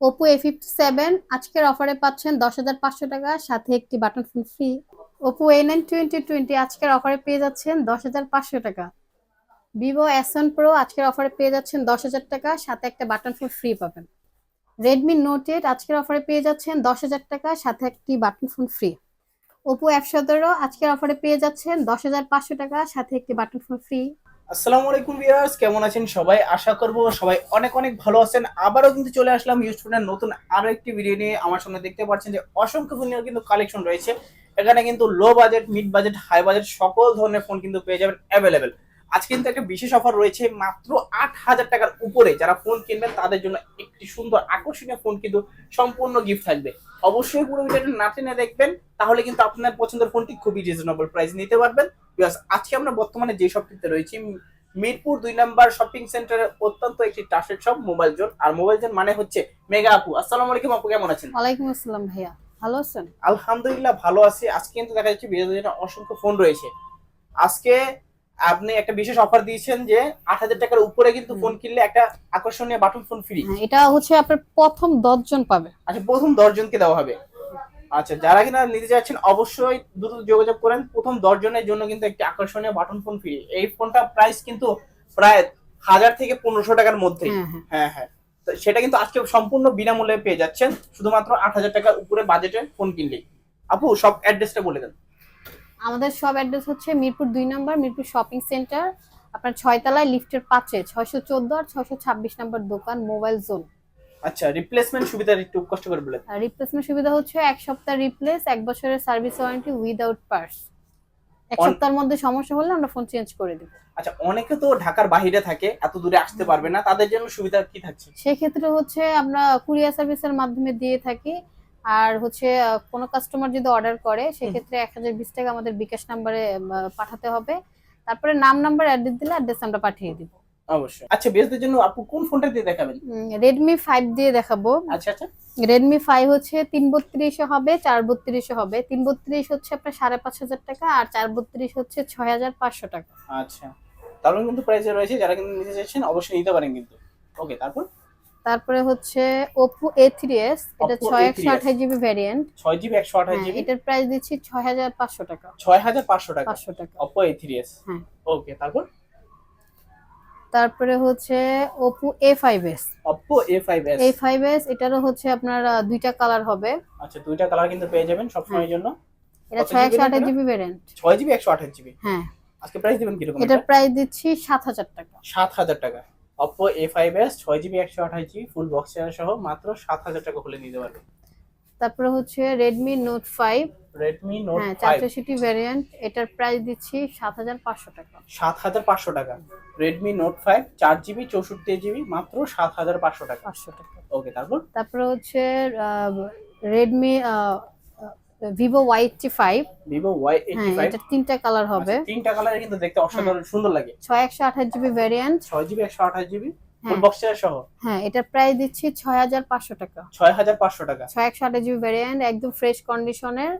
Oppo A fifty seven আজকের অফারে পাচ্ছেন দশ হাজার পাঁচশো টাকা। সাথে একটি button phone free Oppo A nine twenty twenty আজকের অফারে পেয়ে যাচ্ছেন দশ হাজার পাঁচশো টাকা। ভিভো এস ওয়ান প্রো আজকের অফারে পেয়ে যাচ্ছেন দশ হাজার টাকা। সাথে একটা বাটন ফোন ফ্রি পাবেন। রেডমি নোট এইট আজকের অফারে পেয়ে যাচ্ছেন দশ হাজার টাকা। সাথে একটি button phone free Oppo F সতেরো আজকের অফারে পেয়ে যাচ্ছেন দশ হাজার পাঁচশো টাকা। সাথে একটি বাটন ফোন ফ্রি আসসালামু আলাইকুম ভিউয়ার্স, কেমন আছেন সবাই? আশা করব সবাই অনেক অনেক ভালো আছেন। আবারও কিন্তু চলে আসলাম ইউস্টুডেন্ট নতুন আরও একটি ভিডিও নিয়ে। আমার সামনে দেখতে পাচ্ছেন যে অসংখ্য ফোনের কিন্তু কালেকশন রয়েছে। এখানে কিন্তু low budget mid budget high budget সকল ধরনের ফোন কিন্তু পেয়ে যাবেন অ্যাভেলেবেল আজকে কিন্তু একটা বিশেষ অফার রয়েছে মাত্র আট হাজার টাকার উপরে। যারা ফোন কিনবেন তাদের জন্য একটি সুন্দর আকর্ষণীয় ফোন কিন্তু সম্পূর্ণ গিফট থাকবে। অবশ্যই পুরো ভিডিওটা না টেনে দেখবেন তাহলে কিন্তু আপনার পছন্দের ফোনটি খুবই রিজনেবল প্রাইস নিতে পারবেন। বিকজ আজকে আমরা বর্তমানে যে শপটিতে রয়েছি মিরপুর দুই নাম্বার শপিং সেন্টারের অত্যন্ত একটি ট্রাস্টেড শপ মোবাইল জোন আর মোবাইল জোন মানে হচ্ছে মেগা আপু। আসসালামু আলাইকুম আপু কেমন আছেন? ওয়ালাইকুম আসসালাম ভাইয়া। ভালো আছেন? আলহামদুলিল্লাহ ভালো আছি। আজকে কিন্তু দেখা যাচ্ছে বিয়ের জন্য অসংখ্য ফোন রয়েছে। আজকে আপনি একটা বিশেষ অফার দিয়েছেন যে আট হাজার টাকার উপরে কিন্তু ফোন কিনলে একটা আকর্ষণীয় বাটন ফোন ফ্রি এটা হচ্ছে আপনার প্রথম দশজন পাবে। আচ্ছা প্রথম দশজনকে দেওয়া হবে। আচ্ছা যারা কিনা নিতে যাচ্ছেন অবশ্যই দ্রুত যোগাযোগ করেন। প্রথম দশজনের জন্য কিন্তু একটি আকর্ষণীয় বাটন ফোন ফ্রি এই ফোনটা প্রাইস কিন্তু প্রায় হাজার থেকে পনেরোশো টাকার মধ্যে। হ্যাঁ হ্যাঁ। হ্যাঁ হ্যাঁ। সেটা কিন্তু আজকে সম্পূর্ণ বিনামূল্যে পেয়ে যাচ্ছেন। শুধুমাত্র আট হাজার টাকার উপরে বাজেটে ফোন কিনলেই। আপু সব অ্যাড্রেসটা বলে দেন। আমাদের সব অ্যাড্রেস হচ্ছে মিরপুর দুই নম্বর মিরপুর শপিং সেন্টার। আপনার ছয়তলায় লিফটের পাঁচে ছয়শো চোদ্দ আর ছয়শো ছাব্বিশ নম্বর দোকান মোবাইল জোন। আচ্ছা রিপ্লেসমেন্ট সুবিধা একটু কষ্ট করে বলে রিপ্লেসমেন্ট সুবিধা হচ্ছে এক সপ্তাহ রিপ্লেস এক বছরের সার্ভিস ওয়ারেন্টি উইদাউট পার্স এক সপ্তাহের মধ্যে সমস্যা হলে আমরা ফোন চেঞ্জ করে দেবো। আচ্ছা অনেকে তো ঢাকার বাইরে থাকে এত দূরে আসতে পারবে না তাদের জন্য সুবিধা কি থাকছে? সেক্ষেত্রে হচ্ছে আমরা কুরিয়ার সার্ভিসের মাধ্যমে দিয়ে থাকি। আর হচ্ছে কোনো কাস্টমার যদি অর্ডার করে সেক্ষেত্রে এক হাজার বিশ টাকা আমাদের বিকাশ নাম্বারে পাঠাতে হবে। তারপরে নাম নাম্বার অ্যাড্রেস দিলে অ্যাড্রেস আমরা পাঠিয়ে দিব। অবশ্যই। আচ্ছা বেসদের জন্য আপু কোন ফোনটা দিয়ে দেখাবেন? রেডমি ফাইভ দিয়ে দেখাবো। আচ্ছা আচ্ছা। রেডমি ফাইভ হচ্ছে তিন বত্রিশে হবে চার বত্রিশে হবে। তিন বত্রিশ হচ্ছে আপনার সাড়ে পাঁচ হাজার টাকা আর চার বত্রিশ হচ্ছে ছয় হাজার পাঁচশো টাকা। আচ্ছা। তাহলে কিন্তু প্রাইসে রয়েছে যারা কিন্তু নিতে চাইছেন অবশ্যই নিতে পারেন কিন্তু। ওকে তারপর? তারপরে হচ্ছে ওপো এ থ্রি এস এটা Oppo ছয় A3s একশো আঠাশ জিবি ভ্যারিয়েন্ট ছয় জিবি একশো আঠাশ জিবি এটার প্রাইস দিচ্ছি ছয় হাজার পাঁচশো টাকা। ছয় হাজার পাঁচশো টাকা? পাঁচশো টাকা। অপো এ থ্রি এস হ্যাঁ। ওকে তারপর? তারপরে হচ্ছে Oppo A five S Oppo A five S A five S এটারও হচ্ছে আপনার দুইটা কালার হবে। আচ্ছা দুইটা কালার কিন্তু পেয়ে যাবেন সবসময়ের জন্য। এটা কত ছয় GB একশো আঠাশ এটা? জিবি ভ্যারিয়েন্ট ছয় জিবি একশো আঠাশ জিবি হ্যাঁ। আজকে প্রাইস দিবেন কীরকম এটার প্রাইস দিচ্ছি সাত হাজার টাকা। সাত হাজার টাকা। অপো এ ফাইভ এস ছয় জিবি একশো আঠাশ জিবি ফুল বক্স চার্জার সহ মাত্র সাত হাজার টাকা হলে নিতে পারবে। তারপরে হচ্ছে Redmi Note five Redmi Note হ্যাঁ চারশোষট্টি ভ্যারিয়েন্ট এটার প্রাইস দিচ্ছি সাত হাজার পাঁচশো টাকা। সাত হাজার পাঁচশো টাকা। রেডমি নোট ফাইভ চার জিবি চৌষট্টি জিবি মাত্র সাত হাজার পাঁচশো টাকা। পাঁচশো টাকা। ওকে তারপর? তারপরে হচ্ছে Redmi Vivo Y eighty five Vivo Y eighty হ্যাঁ ফাইভ এটা তিনটা কালার হবে। তিনটা কালারে কিন্তু দেখতে অসাধারণ সুন্দর লাগে। ছয় একশো আঠাশ জিবি ভ্যারিয়েন্ট ছয় জিবি একশো আঠাশ জিবি ফুল হ্যাঁ। হ্যাঁ এটার প্রাইস দিচ্ছি ছয় হাজার পাঁচশো টাকা। ছয় হাজার পাঁচশো টাকা। ছয় একশো আঠাশ জিবি ভ্যারিয়েন্ট একদম ফ্রেশ কন্ডিশনের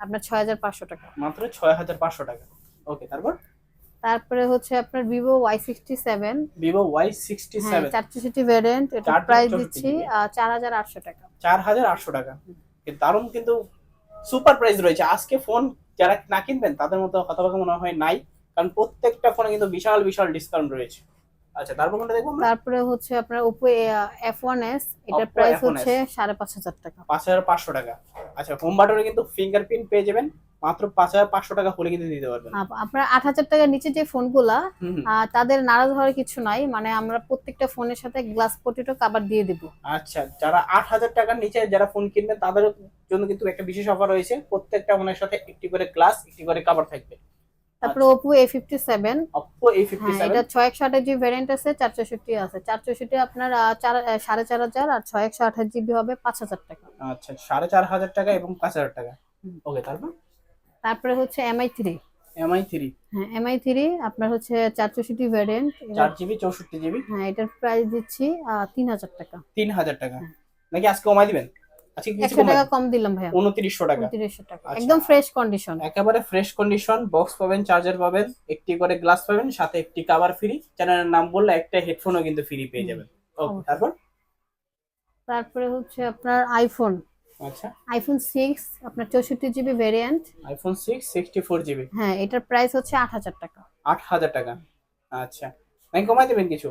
আপনার ছয় হাজার পাঁচশো টাকা। মাত্র ছয় হাজার পাঁচশো টাকা। ওকে তারপর? তারপরে হচ্ছে আপনার Vivo Y sixty seven Vivo Y sixty হ্যাঁ সেভেন ভ্যারিয়েন্ট এটার প্রাইস দিচ্ছি চার হাজার আটশো টাকা। চার হাজার আটশো টাকা। কিন্তু দারুণ কিন্তু সুপার প্রাইস রয়েছে। আজকে ফোন যারা না কিনবেন, তাদের মতো হতভাগা মনে হয় নাই। কারণ প্রত্যেকটা ফোনে কিন্তু বিশাল বিশাল ডিসকাউন্ট রয়েছে। আচ্ছা তারপর কোনটা দেখব আমরা? তারপরে হচ্ছে আপনার ওয়ান এস এটার প্রাইস হচ্ছে সাড়ে পাঁচ হাজার টাকা। পাঁচ হাজার পাঁচশো টাকা। আচ্ছা হোম বাটনে কিন্তু ফিঙ্গারপ্রিন্ট পেয়ে যাবেন মাত্র পাঁচ হাজার পাঁচশো টাকা হলে কিন্তু দিতে পারবেন। আপ- আপনার আট হাজার টাকার নিচে যে ফোনগুলা তাদের নারাজ হওয়ার কিছু নাই মানে আমরা প্রত্যেকটা ফোনের সাথে গ্লাস পটেটো কাবার দিয়ে দিব। আচ্ছা যারা আট হাজার টাকার নিচে যারা ফোন কিনবেন তাদের জন্য কিন্তু একটা বিশেষ অফার রয়েছে প্রত্যেকটা ফোনের সাথে একটি করে গ্লাস একটি করে কাভার থাকবে। তারপরে Oppo A fifty seven Oppo A fifty হ্যাঁ এটা ছয় একশো আঠাশ জিবি ভ্যারিয়েন্ট আছে চার চৌষট্টি আছে। চার চৌষট্টি আপনার আহ, চার আহ, সাড়ে চার হাজার আর ছয় একশো আঠাশ জিবি হবে পাঁচ হাজার টাকা। আচ্ছা সাড়ে চার হাজার টাকা এবং পাঁচ হাজার টাকা। ওকে তারপর? তারপরে হচ্ছে এমআই থ্রি এমআই থ্রি হ্যাঁ এমআই থ্রি আপনার হচ্ছে চার চৌষট্টি ভ্যারিয়েন্ট চার জিবি চৌষট্টি জিবি হ্যাঁ এটার প্রাইস দিচ্ছি তিন হাজার টাকা। তিন হাজার টাকা। হ্যাঁ। নাকি আজকে কমাই দিবেন? আজকে কিছু একশো টাকা কম দিলাম ভাইয়া। উনত্রিশশো টাকা। উনত্রিশশো টাকা। আচ্ছা। একদম ফ্রেশ কন্ডিশন একেবারে ফ্রেশ কন্ডিশন বক্স পাবেন চার্জার পাবেন একটি করে গ্লাস পাবেন সাথে একটি কভার ফ্রি চ্যানেলের নাম বললে একটা হেডফোনও কিন্তু ফ্রি পেয়ে যাবেন। ওকে তারপর? তারপরে হচ্ছে আপনার আইফোন আচ্ছা। আইফোন সিক্স আপনার চৌষট্টি GB variant iPhone six sixty four GB হ্যাঁ এটার প্রাইস হচ্ছে আট হাজার টাকা। আট হাজার টাকা। আচ্ছা। নাই কমাই দেবেন কিছু?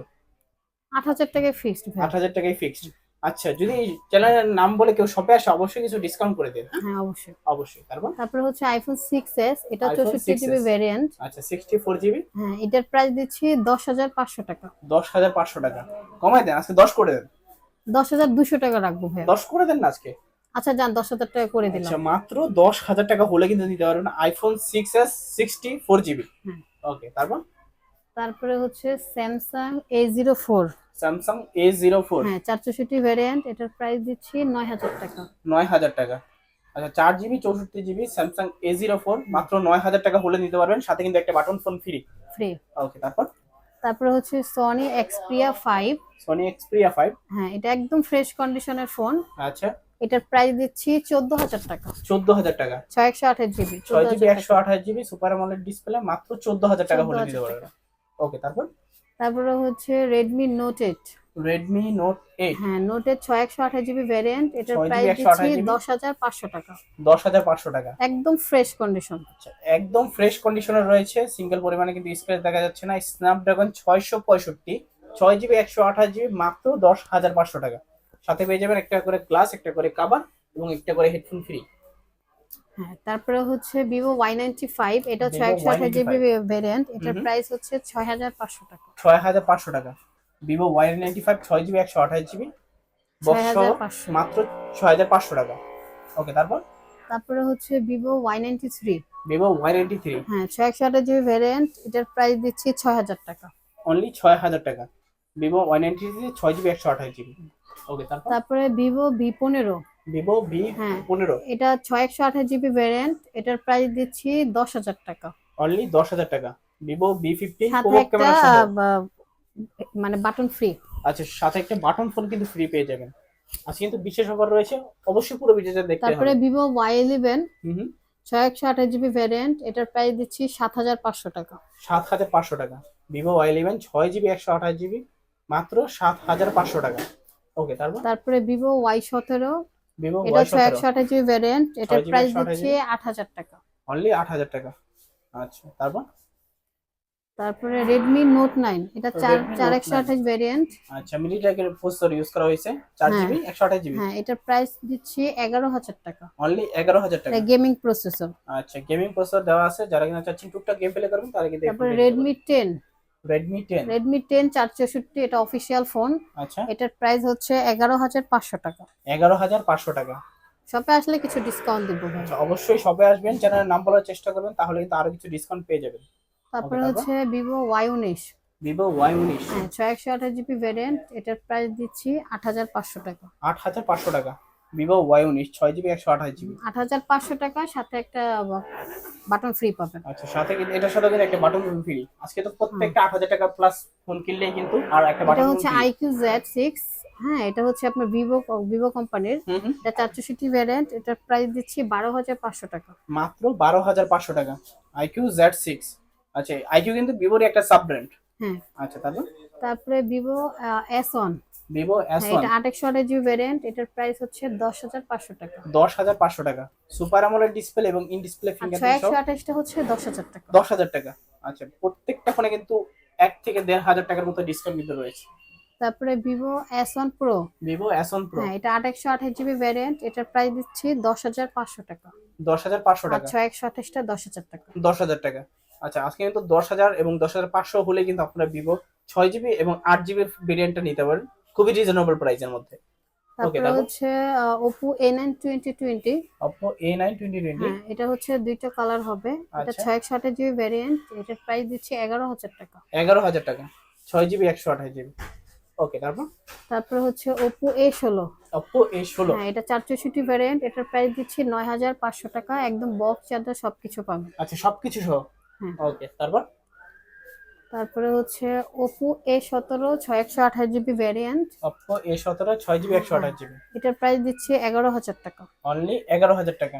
আট হাজার টাকায় ফিক্সড ভাই আট হাজার টাকায় ফিক্সড আচ্ছা যদি চ্যানেলের নাম বলে কেউ শপে আসে অবশ্যই কিছু ডিসকাউন্ট করে দেন হ্যাঁ? অবশ্যই। অবশ্যই তারপর? তারপরে হচ্ছে আইফোন সিক্স এস এটা iPhone চৌষট্টি 6s জিবি ভ্যারিয়েন্ট আচ্ছা সিক্সটি ফোর জিবি হ্যাঁ এটার প্রাইস দিচ্ছি দশ হাজার পাঁচশো টাকা। দশ হাজার পাঁচশো টাকা। কমাই দেন আজকে দশ করে দেন। দশ হাজার দুশো টাকা রাখব ভাই দশ করে দেন না আজকে? আচ্ছা যান দশ হাজার টাকা করে দিলাম। আচ্ছা মাত্র দশ হাজার টাকা হলে কিন্তু নিতে পারবেন iPhone six S sixty four GB হুম। ওকে তারপর? তারপরে হচ্ছে Samsung A zero four Samsung A zero four হ্যাঁ চার চৌষট্টি ভ্যারিয়েন্ট এটার প্রাইস দিচ্ছি নয় হাজার টাকা। নয় হাজার টাকা। আচ্ছা চার জিবি চৌষট্টি GB Samsung A zero four মাত্র নয় হাজার টাকা হলে নিতে পারবেন। সাথে কিন্তু একটা button phone free free okay তারপর? তারপরে হচ্ছে Sony Xperia five Sony Xperia five হ্যাঁ এটা একদম ফ্রেশ কন্ডিশনের ফোন আচ্ছা। এটার প্রাইস দিচ্ছি চোদ্দ হাজার টাকা। চোদ্দ হাজার টাকা। ছয় একশো আঠাশ জিবি ছয় জিবি একশো আঠাশ জিবি সুপার আমলের ডিসপ্লে মাত্র চোদ্দ হাজার টাকা হলে 14,000 দিতে পারবেন। ওকে তারপর? তারপরে হচ্ছে Redmi Note eight Redmi Note eight হ্যাঁ নোট এইট ছয় একশো আঠাশ জিবি ভ্যারিয়েন্ট এটার 6 প্রাইস 128 দিচ্ছি GB? দশ হাজার পাঁচশো টাকা। দশ হাজার পাঁচশো টাকা। একদম ফ্রেশ কন্ডিশন আচ্ছা একদম ফ্রেশ কন্ডিশনের রয়েছে সিঙ্গেল পরিমাণে কিন্তু স্ক্র্যাচ দেখা যাচ্ছে না। স্ন্যাপড্রাগন ছয়শো পঁয়ষট্টি ছয় জিবি একশো আঠাশ জিবি মাত্র দশ হাজার পাঁচশো টাকা। সাথে পেয়ে যাবেন একটা করে গ্লাস একটা করে কাবার এবং একটা করে হেডফোন ফ্রি হ্যাঁ তারপরে হচ্ছে ভিভো ওয়াই নাইনটি ফাইভ এটা ছয় একশো আঠাশ জিবি Y95 ভ্যারিয়েন্ট এটার প্রাইস হচ্ছে ছয় হাজার পাঁচশো টাকা। ছয় হাজার পাঁচশো টাকা। ভিভো ওয়াই নাইনটি ফাইভ ছয় জিবি একশো আঠাশ জিবি। বক্স 6500 মাত্র ছয় হাজার পাঁচশো টাকা। ওকে তারপর? তারপরে হচ্ছে Vivo Y ninety three Vivo Y ninety three হ্যাঁ ছয় একশো আঠাশ জিবি ভ্যারিয়েন্ট এটার প্রাইস দিচ্ছি ছয় হাজার টাকা। অনলি ছয় হাজার টাকা। ভিভো ওয়াই নাইনটি থ্রি ছয় জিবি একশো আঠাশ জিবি। ওকে তারপরে? ভিভো ভি পনেরো। ভিভো ভি হ্যাঁ। পনেরো। এটা ছয় একশো আঠাশ জিবি ভ্যারিয়েন্ট এটার প্রাইস দিচ্ছি দশ হাজার টাকা। অনলি দশ হাজার টাকা। ভিভো বি ফিফটিন মানে বাটন ফ্রি আচ্ছা সাথে একটা বাটন ফোন কিন্তু ফ্রি পেয়ে যাবেন। আজকে কিন্তু বিশেষ অফার রয়েছে অবশ্যই পুরো ভিডিওটা দেখতে তারপরে ভিভো ওয়াই ইলেভেন ছয় একশো আঠাশ জিবি ভ্যারিয়েন্ট এটার প্রাইস দিচ্ছি সাত হাজার পাঁচশো টাকা। সাত হাজার পাঁচশো টাকা। ভিভো ওয়াই ইলেভেন ছয় জিবি একশো আঠাশ জিবি মাত্র সাত হাজার পাঁচশো টাকা। ওকে তারপর? তারপরে ভিভো ওয়াই সতেরো ভিভো এটা 628 জিবি ভেরিয়েন্ট এটা প্রাইস দিচ্ছে 8000 টাকা। অনলি 8000 টাকা। আচ্ছা তারপর? তারপরে Redmi Note 9 এটা 4 4128 ভেরিয়েন্ট আচ্ছা মিলিটাকের প্রসেসর ইউজ করা হয়েছে 4 জিবি 128 জিবি হ্যাঁ এটার প্রাইস দিচ্ছি 11000 টাকা। অনলি 11000 টাকা। গেমিং প্রসেসর আচ্ছা গেমিং প্রসেসর দেওয়া আছে যারা কিনা চাচ্ছেন টুকটাক গেম প্লে করবেন তারা কিন্তু তারপরে Redmi 10 Redmi 10 Redmi 10 464 এটা অফিশিয়াল ফোন আচ্ছা। এটার প্রাইস হচ্ছে 11500 টাকা। 11500 টাকা। শপে আসলে কিছু ডিসকাউন্ট দিব আচ্ছা অবশ্যই শপে আসবেন চ্যানেলের নাম বলার চেষ্টা করবেন তাহলে কিন্তু আরও কিছু ডিসকাউন্ট পেয়ে যাবেন। তারপরে হচ্ছে Vivo Y19 Vivo Y19 হ্যাঁ জিবি ভেরিয়েন্ট এটার প্রাইস দিচ্ছি 8500 টাকা। 8500 টাকা। ভিভো ওয়াই উনিশ ছয় জিবি একশো আঠাশ জিবি আট হাজার পাঁচশো টাকা সাথে একটা বাটন ফ্রি পাবেন। আচ্ছা সাথে কিন্তু এটার সাথে কিন্তু একটা বাটন ফ্রি আজকে তো প্রত্যেকটা আট হাজার টাকা প্লাস ফোন কিনলেই কিন্তু আর একটা বাটন হচ্ছে আইকিউ জেড সিক্স হ্যাঁ এটা হচ্ছে আপনার ভিভো ভিভো কোম্পানির এটা চারশোষট্টি ভ্যারিয়েন্ট এটার প্রাইস দিচ্ছি বারো হাজার পাঁচশো টাকা। মাত্র বারো হাজার পাঁচশো টাকা। আইকিউ জেড সিক্স আচ্ছা আইকিউ কিন্তু ভিভোর একটা সাব ব্র্যান্ড হ্যাঁ। আচ্ছা তারপর? তারপরে Vivo S one Vivo S হ্যাঁ ওয়ান এটা একশো আঠাশ জিবি ভ্যারিয়েন্ট এটার প্রাইস হচ্ছে দশ হাজার পাঁচশো টাকা দশ হাজার পাঁচশো টাকা সুপার আমলের ডিসপ্লে এবং ইন ডিসপ্লে ফিঙ্গারপ্রিন্ট একশো সহ আঠাশটা হচ্ছে দশ হাজার টাকা দশ হাজার টাকা আচ্ছা প্রত্যেকটা ফোনে কিন্তু এক থেকে দেড় হাজার টাকার মতো ডিসকাউন্ট কিন্তু রয়েছে তারপরে Vivo S one pro Vivo S one pro হ্যাঁ এটা আট একশো আঠাশ জিবি ভ্যারিয়েন্ট এটার প্রাইস দিচ্ছি দশ হাজার পাঁচশো টাকা দশ হাজার পাঁচশো টাকা ছয় একশো আঠাশটা দশ হাজার টাকা দশ হাজার টাকা আচ্ছা আজকে কিন্তু দশ হাজার এবং দশ হাজার পাঁচশো হলে কিন্তু আপনারা ভিভো ছয় জিবি এবং আট জিবির ভেরিয়েন্টটা নিতে পারেন খুবই রিজনেবল প্রাইসের মধ্যে। তারপরে তারপর? হচ্ছে Oppo A nine twenty twenty হ্যাঁ এটা হচ্ছে দুইটা কালার হবে। এটা আচ্ছা। ছয় একশো জিবি ভ্যারিয়েন্ট এটার প্রাইস দিচ্ছি এগারো হাজার টাকা। এগারো হাজার টাকা। ছয় জিবি একশো আঠাশ জিবি। ওকে তারপর? তারপরে হচ্ছে এ ষোলো। অপো এ হ্যাঁ এটা চার চৌষট্টি ভ্যারিয়েন্ট এটার প্রাইস দিচ্ছি নয় হাজার পাঁচশো টাকা। একদম বক্স চার্জার সবকিছু পাবেন আচ্ছা সবকিছু সহ? ওকে তারপর? তারপরে হচ্ছে ওপো এ সতেরো ছয় একশো আঠাশ জিবি ভ্যারিয়েন্ট অপো এ সতেরো ছয় জিবি একশো আঠাশ জিবি এটার প্রাইস দিচ্ছে এগারো হাজার টাকা। অনলি এগারো হাজার টাকা।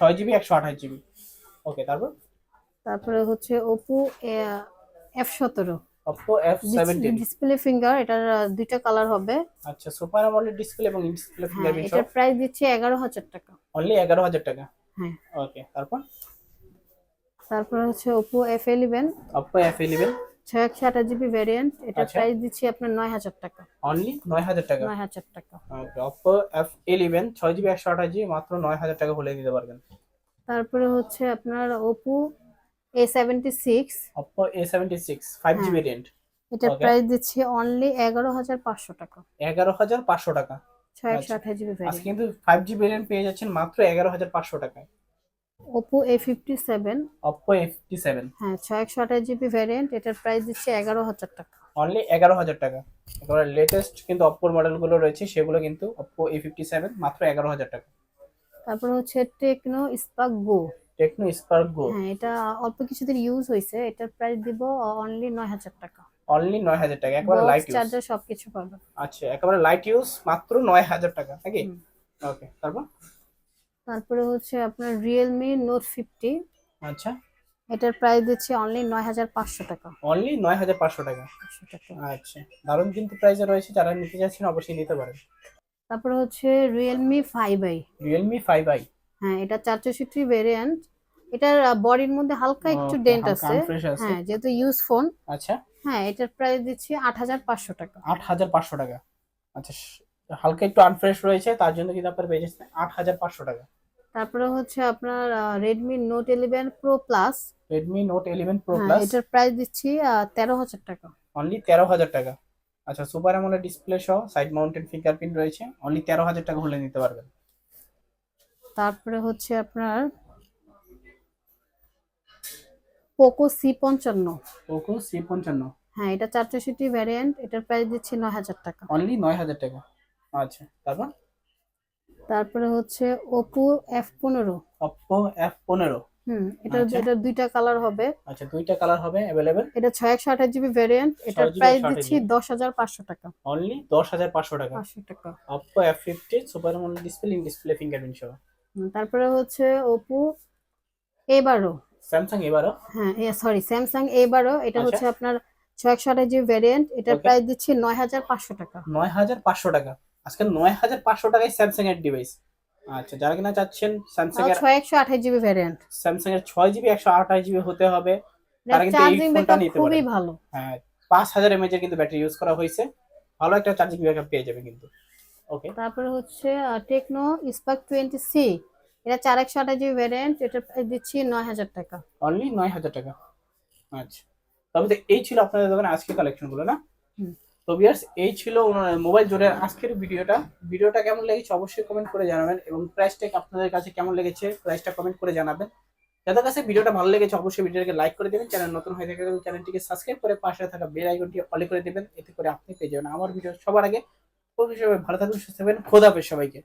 ছয় জিবি একশো আঠাশ জিবি ওকে তারপর? তারপরে হচ্ছে ওপো এফ সতেরো। Oppo F seventeen display finger এটার দুইটা কালার হবে। আচ্ছা সুপার আমোলেড ডিসপ্লে এবং ডিসপ্লে হ্যাঁ ফিঙ্গারপ্রিন্ট এটার প্রাইস দিচ্ছে এগারো হাজার টাকা। অনলি এগারো হাজার টাকা? হ্যাঁ। ওকে তারপর? তারপর হচ্ছে Oppo F eleven Oppo F eleven ছয় একশো আঠাশ জিবি ভ্যারিয়েন্ট আচ্ছা। প্রাইস দিচ্ছি আপনার নয় হাজার টাকা। অনলি নয় হাজার টাকা? নয় হাজার টাকা। অপো এফ ইলেভেন ছয় জিবি একশো আঠাশ জিবি মাত্র নয় হাজার টাকা হলে দিতে পারবেন। তারপরে হচ্ছে আপনার Oppo A seventy six Oppo A seventy six five G. Variant এটার Okay. প্রাইস দিচ্ছি অনলি এগারো হাজার পাঁচশো টাকা। এগারো হাজার পাঁচশো টাকা। ছয় একশো আচ্ছা। আঠাশ জিবি আজকে কিন্তু ফাইভ জি ভেরিয়েন্ট পেয়ে যাচ্ছেন মাত্র এগারো হাজার পাঁচশো টাকায়। Oppo A fifty seven A fifty seven হ্যাঁ ছয় একশো আঠাশ জিবি ভ্যারিয়েন্ট এটার প্রাইস দিচ্ছে এগারো হাজার টাকা। অনলি এগারো হাজার টাকা। একেবারে লেটেস্ট কিন্তু অপ্পোর মডেলগুলো রয়েছে সেগুলো কিন্তু অপ্পো এ ফিফটি সেভেন মাত্র এগারো হাজার টাকা। তারপর হচ্ছে Tecno Spark Go Tecno Spark Go হ্যাঁ এটা অল্প কিছুদিন ইউজ হয়েছে এটার প্রাইস দিব অনলি নয় হাজার টাকা। অনলি নয় হাজার টাকা একেবারে লাইট ইউজ চার্জার সবকিছু পাবে। আচ্ছা একেবারে লাইট ইউজ মাত্র নয় হাজার টাকা নাকি? ওকে তারপর? তারপরে হচ্ছে আপনার রিয়েলমি নোট ফিফটি আচ্ছা। এটার প্রাইস দিচ্ছি অনলি নয় হাজার পাঁচশো টাকা। অনলি নয় হাজার পাঁচশো টাকা? টাকা। আচ্ছা। দারুণ কিন্তু প্রাইসে রয়েছে যারা নিতে চাচ্ছেন অবশ্যই নিতে পারেন। তারপরে হচ্ছে Realme five i Realme five i হ্যাঁ এটা চার চৌষট্টি ভেরিয়েন্ট এটার বডির মধ্যে হালকা একটু ডেন্ট আছে। হ্যাঁ যেহেতু ইউজ ফোন আচ্ছা। হ্যাঁ এটার প্রাইস দিচ্ছি আট হাজার পাঁচশো টাকা। আট হাজার পাঁচশো টাকা। আচ্ছা হালকা একটু আনফ্রেশ রয়েছে তার জন্য কিন্তু আপনার পেয়ে যাচ্ছেন আট হাজার পাঁচশো টাকা। তারপরে হচ্ছে আপনার Redmi Note eleven pro plus Redmi Note eleven pro plus এটার প্রাইস দিচ্ছি তেরো হাজার টাকা। অনলি তেরো হাজার টাকা। আচ্ছা সুপার অ্যামোলেড ডিসপ্লে সহ সাইড মাউন্টেড ফিঙ্গারপ্রিন্ট রয়েছে অনলি তেরো হাজার টাকা হলে নিতে পারবেন। তারপরে হচ্ছে আপনার পোকো সি পঞ্চান্ন। পোকো সি পঞ্চান্ন। হ্যাঁ এটা চার চৌষট্টি ভ্যারিয়েন্ট এটার প্রাইস দিচ্ছি নয় হাজার টাকা। অনলি নয় হাজার টাকা। আচ্ছা তারপর? তারপরে হচ্ছে ওপো এফ পনেরো। অপ্পো এফ পনেরো। হুম এটার আচ্ছা। এটার দুইটা কালার হবে। আচ্ছা দুইটা কালার হবে অ্যাভেলেবেল এটা ছয় একশো আঠাশ জিবি ভ্যারিয়েন্ট এটার প্রাইস দিচ্ছি দশ হাজার পাঁচশো টাকা। অনলি দশ হাজার পাঁচশো টাকা? পাঁচশো টাকা। Oppo F fifty super AMOLED display in display fingerprint সহ। তারপরে হচ্ছে ওপো এ বারো। স্যামসাং হ্যাঁ সরি এ বারো এটা আচ্ছা। হচ্ছে আপনার ছয় একশো আঠাশ জিবি ভ্যারিয়েন্ট এটার প্রাইস দিচ্ছি নয় হাজার পাঁচশো টাকা। নয় হাজার পাঁচশো টাকা। আজকে নয় হাজার পাঁচশো টাকায় স্যামসাং এর ডিভাইস আচ্ছা যারা কিনা চাচ্ছেন স্যামসাং এর ছয় একশো আঠাশ জিবি ভ্যারিয়েন্ট স্যামসাং এর ছয় জিবি একশো আঠাশ জিবি হতে হবে। তারা কিন্তু এই ফোনটা ব্যাকআপ নিতে খুবই ভালো। হ্যাঁ পাঁচ হাজার এমএচ এর কিন্তু ব্যাটারি ইউজ করা হয়েছে। ভালো একটা চার্জিং ব্যাকআপ পেয়ে যাবে কিন্তু। ওকে তারপরে হচ্ছে টেকনো স্পার্ক টোয়েন্টি সি এটা চার একশো আঠাশ জিবি ভ্যারিয়েন্ট এটা দিচ্ছি নয় হাজার টাকা। অনলি নয় হাজার টাকা। আচ্ছা। তবে এই ছিল আপনাদের দোকানে আজকে কালেকশনগুলো না? হুম। তো বিয়ার্স এই ছিল মোবাইল জোরের আজকের ভিডিওটা। ভিডিওটা কেমন লেগেছে অবশ্যই কমেন্ট করে জানাবেন এবং প্রাইসটা আপনাদের কাছে কেমন লেগেছে প্রাইসটা কমেন্ট করে জানাবেন। যাদের কাছে ভিডিওটা ভালো লেগেছে অবশ্যই ভিডিওটাকে লাইক করে দেবেন। চ্যানেল নতুন হয়ে থাকে চ্যানেলটিকে সাবস্ক্রাইব করে পাশে থাকা বেল আইকনটি অলে করে দেবেন। এতে করে আপনি পেয়ে যাবেন। আমার ভিডিও সবার আগে, খুব সবাই ভালো থাকবেন, সুস্থ থাকবেন। খোদা সবাইকে।